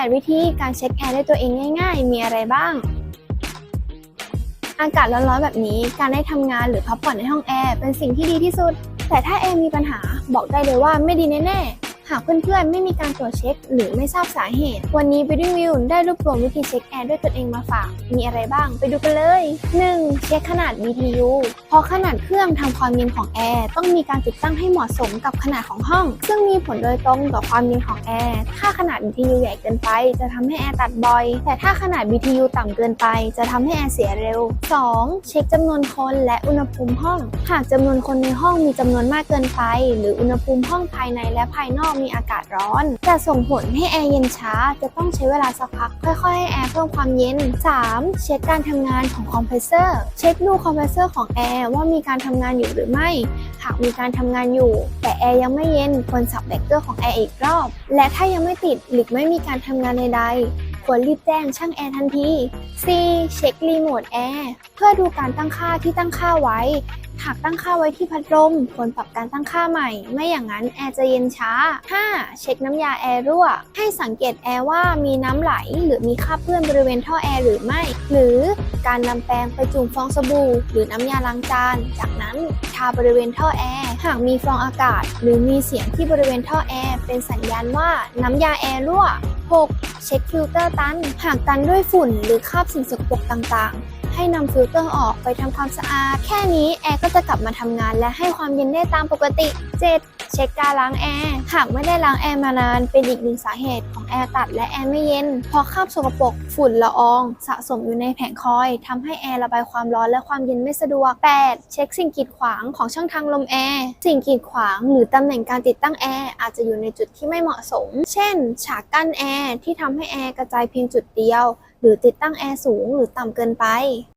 8 วิธีการเช็คแอร์ด้วยตัวเองง่ายๆ มีอะไรบ้าง อากาศร้อนๆแบบนี้ การได้ทำงานหรือพักผ่อนในห้องแอร์เป็นสิ่งที่ดีที่สุด แต่ถ้าแอร์มีปัญหาบอกได้เลยว่าไม่ดีแน่ๆ หากเพื่อนๆ ไม่มีการตรวจเช็ค หรือไม่ทราบสาเหตุ วันนี้ Building View ได้รวบรวมวิธีเช็คแอร์ด้วยตนเองมาฝาก มีอะไรบ้าง ไปดูกันเลย 1. เช็คขนาด BTU เพราะขนาดเครื่องทำความเย็นของแอร์ต้องมีการติดตั้งให้เหมาะสมกับขนาดของห้อง ซึ่งมีผลโดยตรงต่อความเย็นของแอร์ ถ้าขนาด BTU ใหญ่เกินไป จะทำให้แอร์ตัดบ่อย แต่ถ้าขนาด BTU ต่ำเกินไป จะทำให้แอร์เสียเร็ว 2. เช็คจำนวนคนและอุณหภูมิห้อง หากจำนวนคนในห้องมีจำนวนมากเกินไป หรืออุณหภูมิห้องภายในและภายนอกมีอากาศร้อน จะส่งผลให้แอร์เย็นช้า จะต้องใช้เวลาสักพัก ค่อยๆให้แอร์เพิ่มความเย็น 3. เช็คการทำงานของคอมเพรสเซอร์ เช็คดูคอมเพรสเซอร์ของแอร์ว่ามีการทำงานอยู่หรือไม่ หากมีการทำงานอยู่ แต่แอร์ยังไม่เย็นควรสับเบรกเกอร์ของแอร์อีกรอบ และถ้ายังไม่ติดหรือไม่มีการทำงานใดๆควรรีบแจ้งช่างแอร์ทันที C เช็ครีโมทแอร์เพื่อดูการตั้งค่าที่ตั้งค่าไว้หากตั้งค่าไว้ที่พัดลมควรปรับการตั้งค่าใหม่ ไม่อย่างนั้นแอร์จะเย็นช้า 5. เช็คน้ำยาแอร์รั่ว ให้สังเกตแอร์ว่ามีน้ำไหล หรือมีคราบเปื้อนบริเวณท่อแอร์หรือไม่ หรือการนำแปรงไปจุ่มฟองสบู่ หรือน้ำยาล้างจาน จากนั้นทาบริเวณท่อแอร์ หากมีฟองอากาศ หรือมีเสียงที่บริเวณท่อแอร์เป็นสัญญาณว่าน้ำยาแอร์รั่ว 6. เช็คฟิลเตอร์ตัน หากตันด้วยฝุ่นหรือคราบสิ่งสกปรกต่างๆ ให้นำฟิลเตอร์ออกไปทำความสะอาด แค่นี้แอร์ก็จะกลับมาทำงานและให้ความเย็นได้ตามปกติ 7. เช็คการล้างแอร์หากไม่ได้ล้างแอร์มานานเป็นอีกหนึ่งสาเหตุของแอร์ตัดและแอร์ไม่เย็นเพราะคราบสกปรกฝุ่นละออง สะสมอยู่ในแผงคอยทำให้แอร์ระบายความร้อนและความเย็นไม่สะดวก 8. เช็คสิ่งกีดขวางของช่องทางลมแอร์สิ่งกีดขวางหรือตำแหน่งการติดตั้งแอร์อาจจะอยู่ในจุดที่ไม่เหมาะสม เช่น ฉากกั้นแอร์ที่ทำให้แอร์กระจายเพียงจุดเดียว รือติดตั้งแอร์สูงหรือต่ำเกินไป